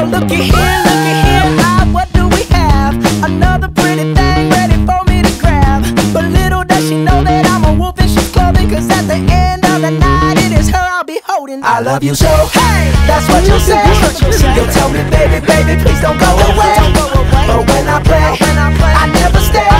Here, here, ah, what do we have? Another pretty thing ready for me to grab. But little does she know that I'm a wolf at the end of the night, it is her I'll be holding. I love you so, hey, that's what you say. You'll tell me, baby, baby, please don't go away. But when I play, I never stay.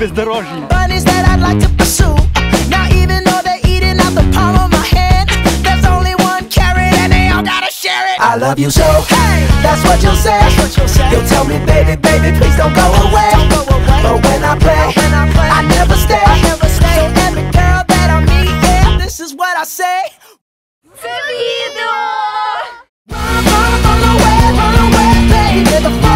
бездорожье. I love you so, hey, that's what you'll say. You'll tell me, baby, baby, please don't go away. But when I play, I never stay. So every girl that I meet, yeah, this is what I say. Run, run, run away, run away, baby.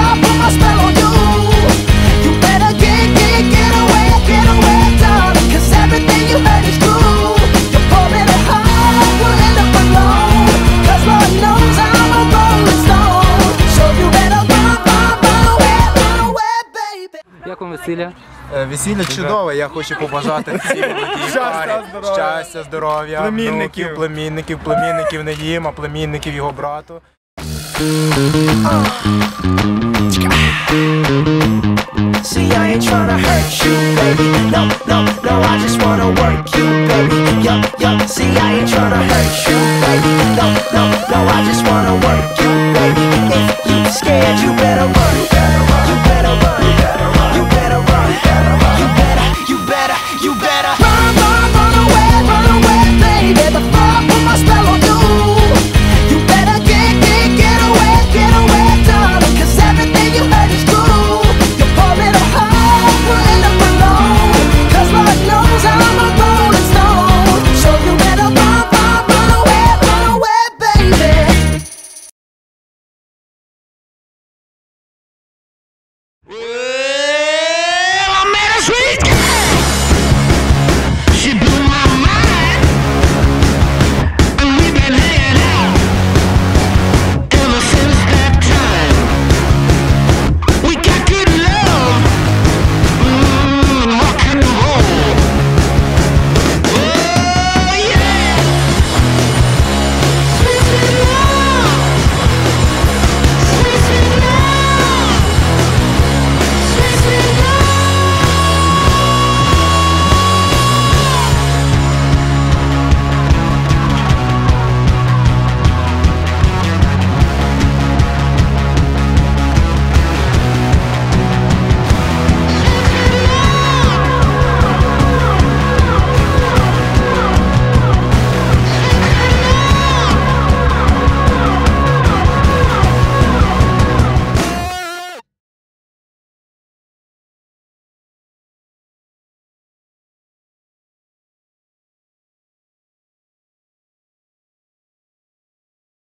весілля? Е, весілля чудове, я хочу побажати всім щастя, щастя, здоров'я, племінників, племінників, племінників не їм, а племінників його брату. See, I ain't tryna hurt you, baby. No, no, no, I just wanna work you, baby. Yup, yup, see, I ain't tryna hurt you.